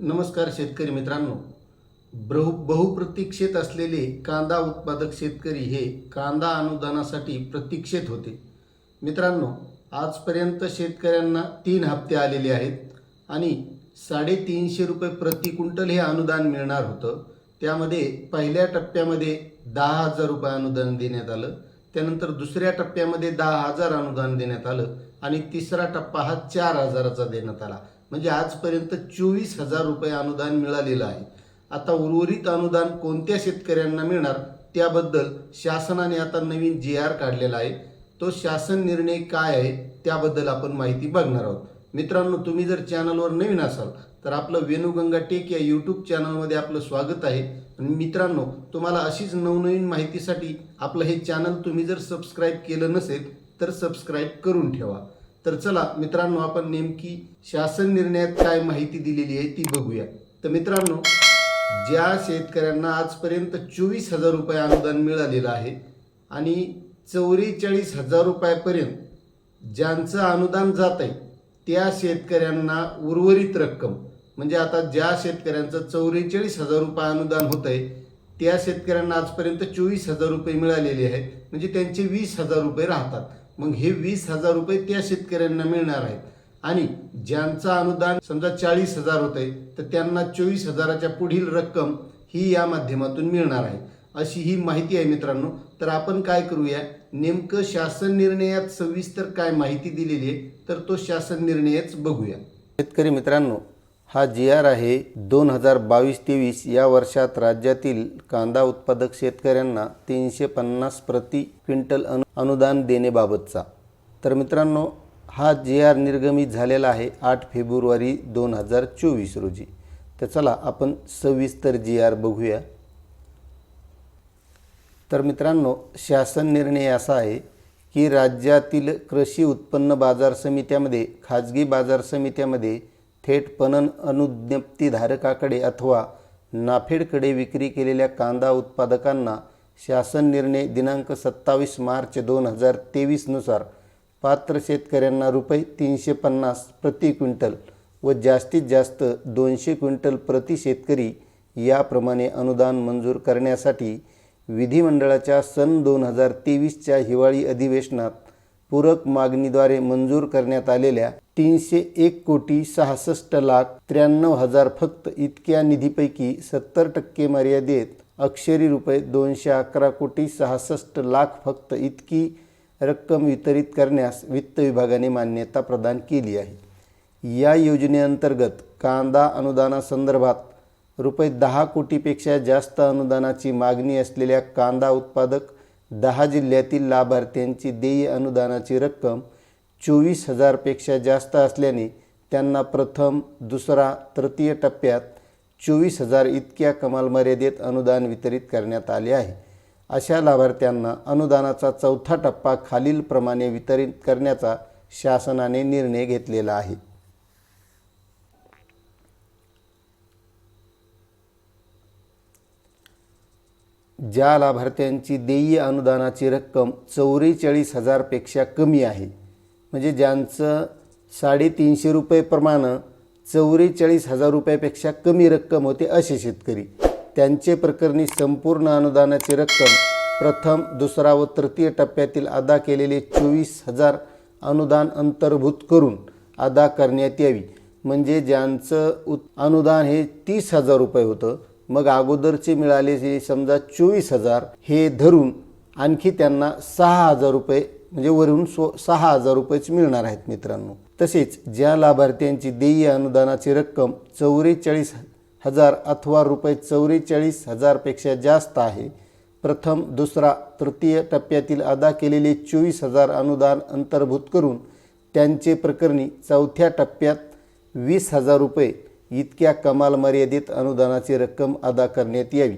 नमस्कार शेतकरी मित्रांनो. बहु बहुप्रतीक्षेत असलेले कांदा उत्पादक शेतकरी हे कांदा अनुदानासाठी प्रतीक्षेत होते. मित्रांनो आजपर्यंत शेतकऱ्यांना तीन हप्ते आलेले आहेत आणि साडेतीनशे रुपये प्रति क्विंटल हे अनुदान मिळणार होतं. त्यामध्ये पहिल्या टप्प्यामध्ये दहा हजार रुपये अनुदान देण्यात आलं त्यानंतर दुसऱ्या टप्प्यामध्ये दहा हजार अनुदान देण्यात आलं आणि तिसरा टप्पा हा चार हजाराचा देण्यात आला. म्हणजे आजपर्यंत चोवीस हजार रुपये अनुदान मिळालेलं आहे. आता उर्वरित अनुदान कोणत्या शेतकऱ्यांना मिळणार त्याबद्दल शासनाने आता नवीन जी आर काढलेला आहे. तो शासन निर्णय काय आहे त्याबद्दल आपण माहिती बघणार आहोत. मित्रांनो तुम्ही जर चॅनलवर नवीन असाल तर आपलं वेणुगंगा टेक या यूट्यूब चॅनलमध्ये आपलं स्वागत आहे. आणि मित्रांनो तुम्हाला अशीच नवनवीन माहितीसाठी आपलं हे चॅनल तुम्ही जर सबस्क्राईब केलं नसेल तर सबस्क्राईब करून ठेवा. तर चला मित्रांनो आपण नेमकी शासन निर्णयात काय माहिती दिलेली आहे ती बघूया. तर मित्रांनो ज्या शेतकऱ्यांना आजपर्यंत चोवीस हजार रुपये अनुदान मिळालेलं आहे आणि चौवेचाळीस हजार रुपयापर्यंत ज्यांचं अनुदान जात आहे त्या शेतकऱ्यांना उर्वरित रक्कम म्हणजे आता ज्या शेतकऱ्यांचं चौवेचाळीस हजार रुपये अनुदान होत आहे त्या शेतकऱ्यांना आजपर्यंत चोवीस हजार रुपये मिळालेले आहेत म्हणजे त्यांचे वीस हजार रुपये राहतात. मग हे वीस हजार रुपये त्या शेतकऱ्यांना मिळणार आहेत. आणि ज्यांचं अनुदान समजा चाळीस हजार होते तर त्यांना चोवीस हजाराच्या पुढील रक्कम ही या माध्यमातून मिळणार आहे. अशी ही माहिती आहे मित्रांनो. तर आपण काय करूया नेमकं शासन निर्णयात सविस्तर काय माहिती दिलेली आहे तर तो शासन निर्णयच बघूया. शेतकरी मित्रांनो हा जी आर आहे दोन हजार बावीस तेवीस या वर्षात राज्यातील कांदा उत्पादक शेतकऱ्यांना तीनशे पन्नास प्रति क्विंटल अनु अनुदान देण्याबाबतचा. तर मित्रांनो हा जी आर निर्गमित झालेला आहे आठ फेब्रुवारी दोन हजार चोवीस रोजी. तर चला आपण सविस्तर जी आर बघूया. तर मित्रांनो शासन निर्णय असा आहे की राज्यातील कृषी उत्पन्न बाजार समित्यामध्ये खाजगी बाजार समित्यामध्ये थेट पणन अनुज्ञप्तीधारकाकडे अथवा नाफेडकडे विक्री केलेल्या कांदा उत्पादकांना शासन निर्णय दिनांक सत्तावीस मार्च दोन हजार तेवीसनुसार पात्र शेतकऱ्यांना रुपये तीनशे पन्नास प्रति क्विंटल व जास्तीत जास्त दोनशे क्विंटल प्रति शेतकरी याप्रमाणे अनुदान मंजूर करण्यासाठी विधिमंडळाच्या सन दोन हजार तेवीसच्या हिवाळी अधिवेशनात पूरक मागणीद्वारे मंजूर करण्यात आलेल्या तीनशे एक कोटी सहासष्ट लाख त्र्याण्णव हजार फक्त इतक्या निधीपैकी सत्तर टक्के मर्यादेत अक्षरी रुपये दोनशे अकरा कोटी सहासष्ट लाख फक्त इतकी रक्कम वितरित करण्यास वित्त विभागाने मान्यता प्रदान केली आहे. या योजनेअंतर्गत कांदा अनुदानासंदर्भात रुपये दहा कोटीपेक्षा जास्त अनुदानाची मागणी असलेल्या कांदा उत्पादक दहा जिल्ह्यातील लाभार्थ्यांची देय अनुदानाची रक्कम चोवीस हजारपेक्षा जास्त असल्याने त्यांना प्रथम दुसरा तृतीय टप्प्यात चोवीस हजार इतक्या कमाल मर्यादेत अनुदान वितरित करण्यात आले आहे. अशा लाभार्थ्यांना अनुदानाचा चौथा टप्पा खालीलप्रमाणे वितरित करण्याचा शासनाने निर्णय घेतलेला आहे. ज्या लाभार्थ्यांची देय अनुदानाची रक्कम चौवेचाळीस हजारपेक्षा कमी आहे. म्हणजे ज्यांचं साडेतीनशे रुपयेप्रमाणे चौवेचाळीस हजार रुपयापेक्षा कमी रक्कम होते असे शेतकरी. त्यांचे प्रकरणी संपूर्ण अनुदानाची रक्कम प्रथम दुसरा व तृतीय टप्प्यातील अदा केलेले चोवीस हजार अनुदान अंतर्भूत करून अदा करण्यात यावी. म्हणजे ज्यांचं उत अनुदान हे तीस हजार रुपये होतं मग अगोदरचे मिळाले जे समजा चोवीस हजार हे धरून आणखी त्यांना सहा हजार रुपये म्हणजे वरून सो सहा हजार रुपयेच मिळणार आहेत मित्रांनो. तसेच ज्या लाभार्थ्यांची देय अनुदानाची रक्कम चौवेचाळीस हजार अथवा रुपये चौवेचाळीस हजारपेक्षा जास्त आहे प्रथम दुसरा तृतीय टप्प्यातील अदा केलेले चोवीस हजार अनुदान अंतर्भूत करून त्यांचे प्रकरणी चौथ्या टप्प्यात वीस हजार रुपये इतक्या कमाल मर्यादित अनुदानाची रक्कम अदा करण्यात यावी.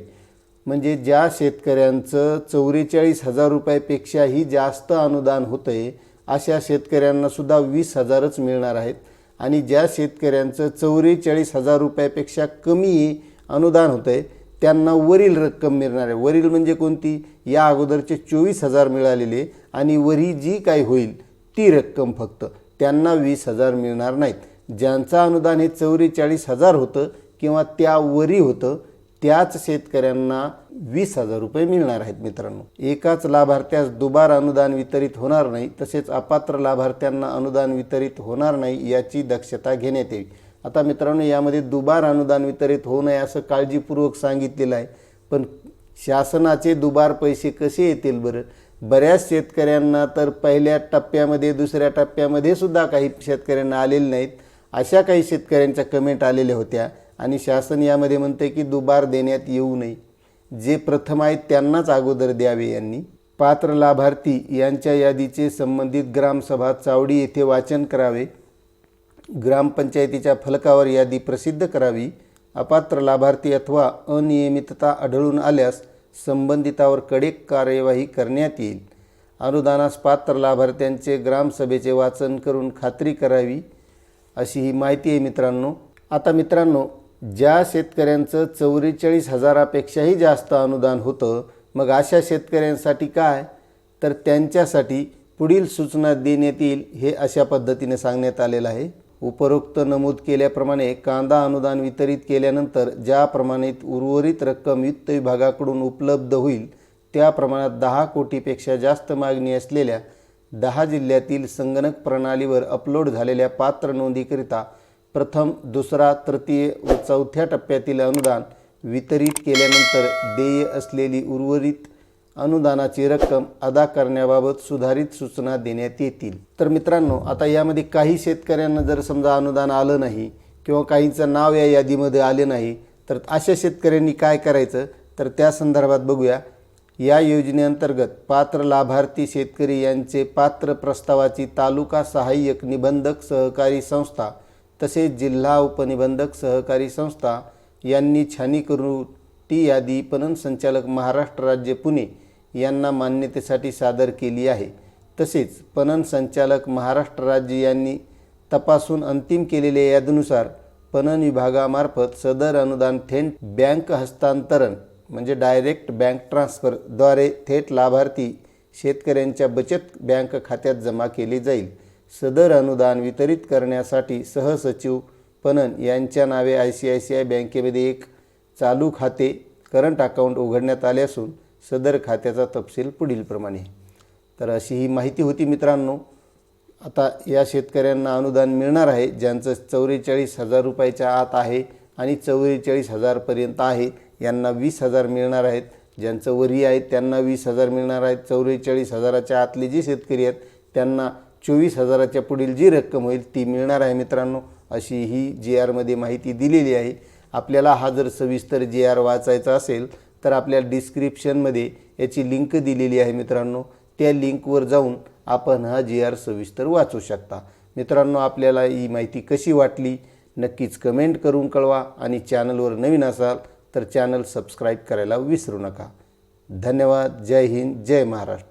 म्हणजे ज्या शेतकऱ्यांचं चौवेचाळीस हजार रुपयापेक्षाही जास्त अनुदान होतं आहे अशा शेतकऱ्यांनासुद्धा वीस हजारच मिळणार आहेत. आणि ज्या शेतकऱ्यांचं चौवेचाळीस हजार रुपयापेक्षा कमी अनुदान होतं आहे त्यांना वरील रक्कम मिळणार आहे. वरील म्हणजे कोणती? या अगोदरचे चोवीस हजार मिळालेले आणि वरी जी काही होईल ती रक्कम फक्त. त्यांना वीस हजार मिळणार नाहीत. ज्यांचं अनुदान हे चौवेचाळीस हजार होतं किंवा त्यावरी होतं त्याच शेतकऱ्यांना वीस हजार रुपये मिळणार आहेत मित्रांनो. एकाच लाभार्थ्यास दुबार अनुदान वितरित होणार नाही तसेच अपात्र लाभार्थ्यांना अनुदान वितरित होणार नाही याची दक्षता घेण्यात यावी आता मित्रांनो यामध्ये दुबार अनुदान वितरित होऊ नये असं काळजीपूर्वक सांगितलेलं आहे. पण शासनाचे दुबार पैसे कसे येतील बरं? बऱ्याच शेतकऱ्यांना तर पहिल्या टप्प्यामध्ये दुसऱ्या टप्प्यामध्ये सुद्धा काही शेतकऱ्यांना आलेले नाहीत. अशा काही शेतकऱ्यांच्या कमेंट आलेल्या होत्या. आणि शासन यामध्ये म्हणते की दुबार देण्यात येऊ नये. जे प्रथम आहेत त्यांनाच अगोदर द्यावे यांनी. पात्र लाभार्थी यांच्या यादीचे संबंधित ग्रामसभा चावडी येथे वाचन करावे. ग्रामपंचायतीच्या फलकावर यादी प्रसिद्ध करावी. अपात्र लाभार्थी अथवा अनियमितता आढळून आल्यास संबंधितावर कडक कार्यवाही करण्यात येईल. अनुदानास पात्र लाभार्थ्यांचे ग्रामसभेचे वाचन करून खात्री करावी. अशी ही माहिती आहे मित्रांनो. आता मित्रांनो ज्या शेतकऱ्यांचं चौवेचाळीस हजारापेक्षाही जास्त अनुदान होतं मग अशा शेतकऱ्यांसाठी काय? तर त्यांच्यासाठी पुढील सूचना देण्यात येईल हे अशा पद्धतीने सांगण्यात आलेलं आहे. उपरोक्त नमूद केल्याप्रमाणे कांदा अनुदान वितरित केल्यानंतर ज्या प्रमाणित उर्वरित रक्कम वित्त विभागाकडून उपलब्ध होईल त्या प्रमाणात दहा कोटीपेक्षा जास्त मागणी असलेल्या दहा जिल्ह्यातील संगणक प्रणालीवर अपलोड झालेल्या पात्र नोंदीकरिता प्रथम दुसरा तृतीय व चौथ्या टप्प्यातील अनुदान वितरित केल्यानंतर देय असलेली उर्वरित अनुदानाची रक्कम अदा करण्याबाबत सुधारित सूचना देण्यात येतील. तर मित्रांनो आता यामध्ये काही शेतकऱ्यांना जर समजा अनुदान आलं नाही किंवा काहींचं नाव या यादीमध्ये आले नाही तर अशा शेतकऱ्यांनी काय करायचं? तर त्या संदर्भात बघूया. या योजनेअंतर्गत पात्र लाभार्थी शेतकरी यांचे पात्र प्रस्तावाची तालुका सहाय्यक निबंधक सहकारी संस्था तसेच जिल्हा उपनिबंधक सहकारी संस्था यांनी छानी करून ती यादी पणन संचालक महाराष्ट्र राज्य पुणे यांना मान्यतेसाठी सादर केली आहे. तसेच पणन संचालक महाराष्ट्र राज्य यांनी तपासून अंतिम केलेल्या यादीनुसार पणन विभागामार्फत सदर अनुदान थेट बँक हस्तांतरण म्हणजे डायरेक्ट बँक ट्रान्स्फरद्वारे थेट लाभार्थी शेतकऱ्यांच्या बचत बँक खात्यात जमा केले जाईल. सदर अनुदान वितरित करण्यासाठी सहसचिव पणन यांच्या नावे I C I C I बँकेमध्ये एक चालू खाते करंट अकाउंट उघडण्यात आले असून सदर खात्याचा तपशील पुढीलप्रमाणे तर अशी ही माहिती होती मित्रांनो. आता या शेतकऱ्यांना अनुदान मिळणार आहे ज्यांचं चौवेचाळीस हजार रुपयाच्या आत आहे आणि चौवेचाळीस हजारपर्यंत आहे. यांना वीस हजार मिळणार आहेत. ज्यांचं वरी आहे त्यांना वीस हजार मिळणार आहेत. चौवेचाळीस हजाराच्या आतले जे शेतकरी आहेत त्यांना चोवीस हजाराच्या पुढील जी रक्कम होईल ती मिळणार आहे मित्रांनो अशी ही जी आरमध्ये माहिती दिलेली आहे. आपल्याला हा जर सविस्तर जी आर वाचायचा असेल तर आपल्या डिस्क्रिप्शनमध्ये याची लिंक दिलेली आहे मित्रांनो. त्या लिंकवर जाऊन आपण हा जी आर सविस्तर वाचू शकता. मित्रांनो आपल्याला ही माहिती कशी वाटली नक्कीच कमेंट करून कळवा आणि चॅनलवर नवीन असाल तर चॅनल सबस्क्राईब करायला विसरू नका. धन्यवाद. जय हिंद. जय महाराष्ट्र.